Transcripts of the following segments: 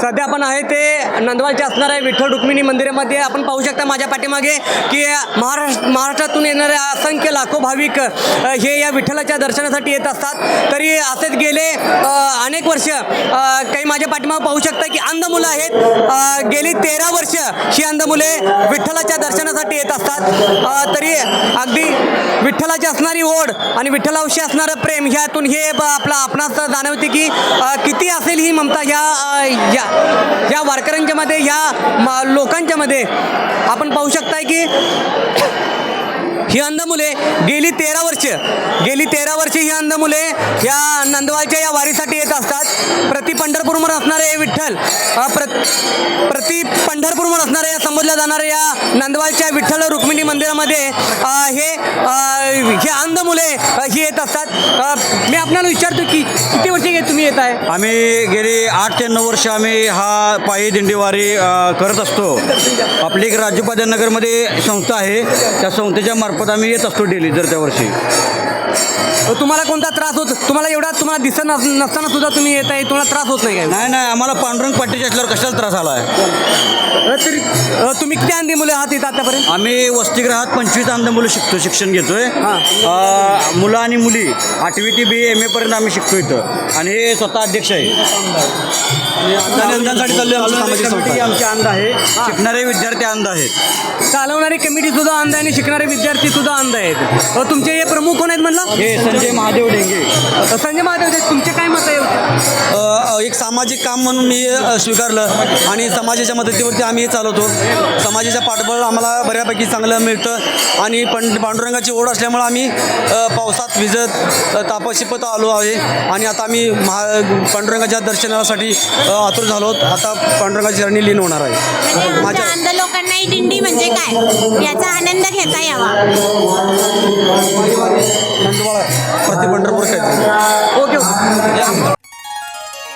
सध्या आपण आहे ते नंदवालच्या असणाऱ्या विठ्ठल रुक्मिणी मंदिरामध्ये. आपण पाहू शकता माझ्या पाठीमागे की महाराष्ट्र महाराष्ट्रातून येणारे असंख्य लाखो भाविक हे या विठ्ठलाच्या दर्शनासाठी येत असतात. तरी असेच गेले अनेक वर्ष काही माझ्या पाठीमागे पाहू शकता की अंध मुलं आहेत गेली तेरा वर्ष मुले विठ्ठलाच्या दर्शनासाठी येत असतात. तरी अगदी विठ्ठलाची असणारी ओढ आणि विठ्ठलाविषयी असणारं प्रेम ह्यातून हे आपलं आपला आपणास जाणवते की किती असेल ही ममता ह्या या या वारकऱ्यांच्यामध्ये ह्या लोकांच्यामध्ये आपण पाहू शकताय की ही अंध मुले गेली तेरा वर्ष. गेली तेरा वर्ष ही अंध मुले या नंदवालच्या या वारीसाठी येत असतात. प्रति पंढरपूरवर असणारे हे विठ्ठल प्र प्रति पंढरपूरवर असणाऱ्या या संबोधल्या जाणाऱ्या या नंदवालच्या विठ्ठल रुक्मिणी मंदिरामध्ये हे हे अंध मुले ही येत असतात. मी आपल्याला विचारतो की किती वर्ष घे तुम्ही येत आहे? आम्ही गेली आठ ते नऊ वर्ष आम्ही हा पायी दिंडीवारी करत असतो. आपली एक राज्यपाद्यानगरमध्ये संस्था आहे. त्या संस्थेच्या मार्फत आम्ही येत असतो डेली दर त्या वर्षी तुम्हाला कोणता त्रास होत तुम्हाला एवढा तुम्हाला दिसत नस- नसताना सुद्धा तुम्ही येत आहे तुम्हाला त्रास होत नाही काय? नाही नाही आम्हाला पांडुरंग पाटीचे असल्यावर कशाला त्रास आला आहे अ, तरी तुम्ही किती अंधी मुलं आहात इथं आतापर्यंत? आम्ही वसतिगृहात पंचवीस अंध मुलं शिकतो शिक्षण घेतोय. अ, मुलं आणि मुली आठवी ते बी एम एपर्यंत आम्ही शिकतो इथं. आणि हे स्वतः अध्यक्ष आहे. आमची अंध आहे. शिकणारे विद्यार्थी अंध आहेत. चालवणारी कमिटी सुद्धा अंध आहे आणि शिकणारे विद्यार्थी सुद्धा अंध आहेत. अ, तुमचे हे प्रमुख कोण आहेत म्हणलं? हे संजय महादेव डेंगे संजय महादेव तुमचे काय मत आहे एक सामाजिक काम म्हणून मी स्वीकारलं आणि समाजाच्या मदतीवरती आम्ही हे चालवतो. समाजाच्या पाठबळ आम्हाला बऱ्यापैकी चांगलं मिळतं आणि पण पांडुरंगाची ओढ असल्यामुळं आम्ही पावसात भिजत अ, तापशिपत आलो आहे आणि आता आम्ही महा पांडुरंगाच्या दर्शनासाठी आतुर झालो. आता पांडुरंगाची चरणी लीन होणार आहे. माझ्या अंध लोकांना ही दिंडी म्हणजे काय? याचा आनंद घेता यावा. प्रति पंढरपूर काय ओके ओके.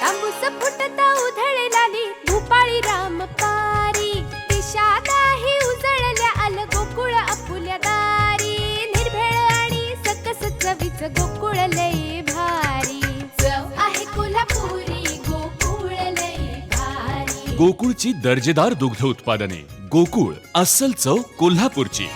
तांबूस फुटता उधळलाली भूपाळी राम पारी. दिशा नाही उजळल्या आल गोकुळ आपुल्या दारी. निर्भेळ आणि सकस चवीच गोकुळ लय भारी. चव आहे कोल्हापुरी गोकुळ लय भारी. गोकुळची दर्जेदार दुग्ध उत्पादने. गोकुळ अस्सल चव कोल्हापूरची.